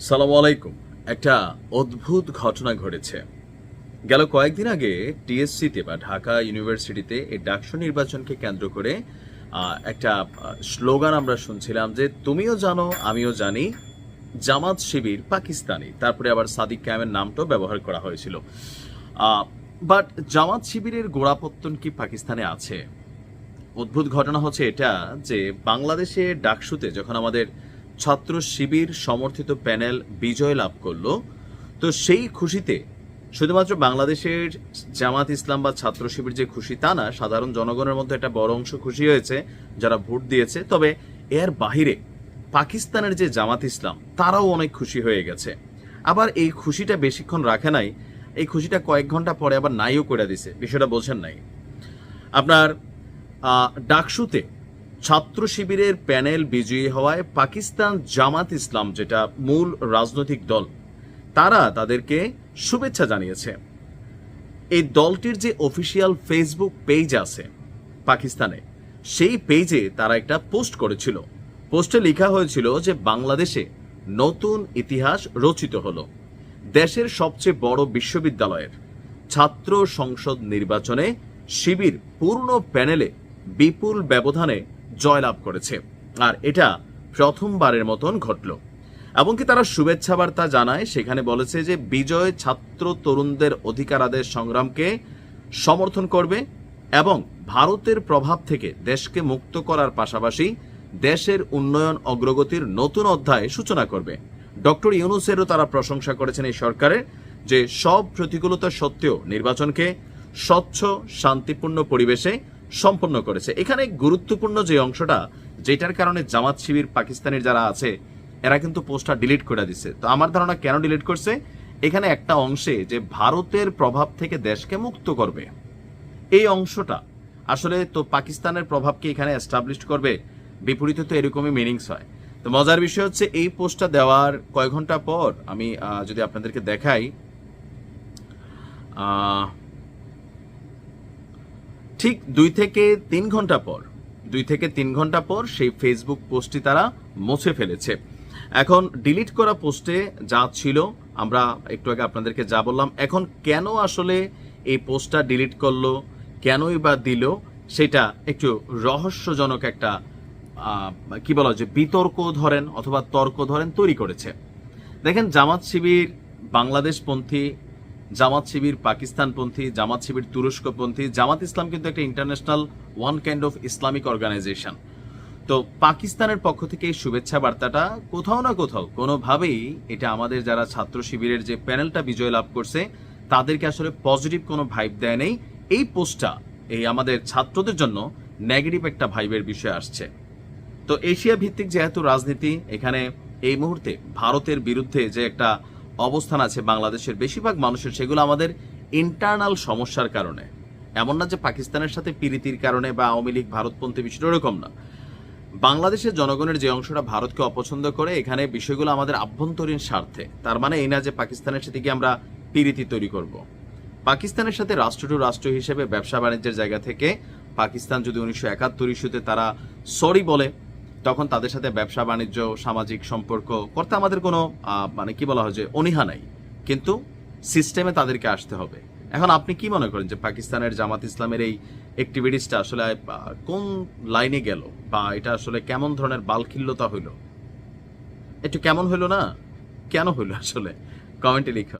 সালাম আলাইকুম। একটা অদ্ভুত ঘটনা ঘটেছে। গেল কয়েকদিন আগে টিএসসিতে বা ঢাকা ইউনিভার্সিটিতে এই ডাকসু নির্বাচনকে কেন্দ্র করে একটা স্লোগান আমরা শুনছিলাম যে, তুমিও জানো, আমিও জানি, জামাত শিবির পাকিস্তানি। তারপরে আবার সাদিক ক্যামের নামটাও ব্যবহার করা হয়েছিল। বাট জামাত শিবিরের গোড়াপত্তন কি পাকিস্তানে আছে? অদ্ভুত ঘটনা হচ্ছে এটা যে, বাংলাদেশে ডাকসুতে যখন আমাদের ছাত্র শিবির সমর্থিত প্যানেল বিজয় লাভ করল। তো সেই খুশিতে শুধুমাত্র বাংলাদেশের জামাত ইসলাম বা ছাত্র শিবির যে খুশি তা না, সাধারণ জনগণের মধ্যে একটা বড় অংশ খুশি হয়েছে, যারা ভোট দিয়েছে। তবে এর বাহিরে পাকিস্তানের যে জামাত ইসলাম, তারাও অনেক খুশি হয়ে গেছে। আবার এই খুশিটা বেশিক্ষণ রাখে নাই, এই খুশিটা কয়েক ঘণ্টা পরে আবার নাইও করে দিছে, বিষয়টা বোঝেন নাই। আপনার ডাকসুতে ছাত্র শিবিরের প্যানেল বিজয়ী হওয়ায় পাকিস্তান জামাত ইসলাম যেটা মূল রাজনৈতিক দল, তারা তাদেরকে শুভেচ্ছা জানিয়েছে। এই দলটির যে অফিসিয়াল ফেসবুক পেজ আছে পাকিস্তানে, সেই পেজে তারা একটা পোস্ট করেছিল। পোস্টে লেখা হয়েছিল যে বাংলাদেশে নতুন ইতিহাস রচিত হলো। দেশের সবচেয়ে বড় বিশ্ববিদ্যালয়ের ছাত্র সংসদ নির্বাচনে শিবির পূর্ণ প্যানেলে বিপুল ব্যবধানে জয়লাভ করেছে। আর এটা প্রথমবারের মতন ঘটল। এমনকি তারা শুভেচ্ছা বার্তা জানায়, সেখানে বলেছে যে বিজয় ছাত্র তরুণদের অধিকার আদায়ের সংগ্রামকে সমর্থন করবে এবং ভারতের প্রভাব থেকে দেশকে মুক্ত করার পাশাপাশি দেশের উন্নয়ন অগ্রগতির নতুন অধ্যায় সূচনা করবে। ডক্টর ইউনুসেরও তারা প্রশংসা করেছেন এই সরকারের যে সব প্রতিকূলতা সত্ত্বেও নির্বাচনকে স্বচ্ছ, শান্তিপূর্ণ পরিবেশে সম্পন্ন করেছে। এখানে গুরুত্বপূর্ণ যে অংশটা, যেটার কারণে জামাত শিবির পাকিস্তানের যারা আছে, এরা কিন্তু পোস্টটা ডিলিট করে দিছে। তো আমার ধারণা কেন ডিলিট করছে? এখানে একটা অংশে যে ভারতের প্রভাব থেকে দেশকে মুক্ত করবে, এই অংশটা আসলে তো পাকিস্তানের প্রভাবকে এখানে এস্টাবলিশ করবে, বিপরীতে তো এরকমই মিনিংস হয়। তো মজার বিষয় হচ্ছে, এই পোস্টটা দেওয়ার কয় ঘণ্টা পর আমি যদি আপনাদেরকে দেখাই ঠিক দুই থেকে তিন ঘণ্টা পর, দুই থেকে তিন ঘণ্টা পর সেই ফেসবুক পোস্টটি তারা মুছে ফেলেছে। এখন ডিলিট করা পোস্টে যা ছিল, আমরা একটু আগে আপনাদেরকে যা বললাম, এখন কেন আসলে এই পোস্টটা ডিলিট করল, কেনই বা দিল, সেটা একটু রহস্যজনক একটা কি বলা যে বিতর্ক ধরেন অথবা তর্ক ধরেন তৈরি করেছে। দেখেন জামাত শিবির, বাংলাদেশপন্থী জামাত শিবির, পাকিস্তানপন্থী, জামাত শিবির, তুরস্কপন্থী। জামাত ইসলাম কিন্তু একটা international one kind of Islamic organisation তো পাকিস্তানের পক্ষ থেকে এই শুভেচ্ছা বার্তাটা কোথাও না কোথাও, কোনোভাবেই এটা আমাদের যারা ছাত্র শিবিরের যে প্যানেলটা বিজয় লাভ করছে, তাদেরকে আসলে পজিটিভ কোনো ভাইব দেয় নেই। এই পোস্টটা, এই আমাদের ছাত্রদের জন্য নেগেটিভ একটা ভাইবের বিষয় আসছে। তো এশিয়া ভিত্তিক যেহেতু রাজনীতি, এখানে এই মুহূর্তে ভারতের বিরুদ্ধে যে একটা অবস্থান আছে বাংলাদেশের বেশিরভাগ মানুষের, সেগুলো আমাদের ইন্টারনাল সমস্যার কারণে। এমন না যে পাকিস্তানের সাথে পিরিতির কারণে বা আওয়ামী লীগ, ভারতপন্থী বিষয়টা ওরকম না। বাংলাদেশের জনগণের যে অংশটা ভারতকে অপছন্দ করে, এখানে বিষয়গুলো আমাদের আভ্যন্তরীণ স্বার্থে। তার মানে এই না যে পাকিস্তানের সাথে গিয়ে আমরা পিরিতি তৈরি করব। পাকিস্তানের সাথে রাষ্ট্র টু রাষ্ট্র হিসেবে ব্যবসা বাণিজ্যের জায়গা থেকে পাকিস্তান যদি উনিশশো একাত্তর ইস্যুতে তারা সরি বলে তখন তাদের সাথে ব্যবসা, বাণিজ্য, সামাজিক সম্পর্ক করতে আমাদের কোনো মানে কি বলা হয় যে অনীহা নাই। কিন্তু সিস্টেমে তাদেরকে আসতে হবে। এখন আপনি কি মনে করেন যে পাকিস্তানের জামাত ইসলামের এই অ্যাক্টিভিটিসটা আসলে কোন লাইনে গেল? বা এটা আসলে কেমন ধরনের বালখিল্যতা হইল? একটু কেমন হইল না? কেন হইল আসলে? কমেন্টে লিখো।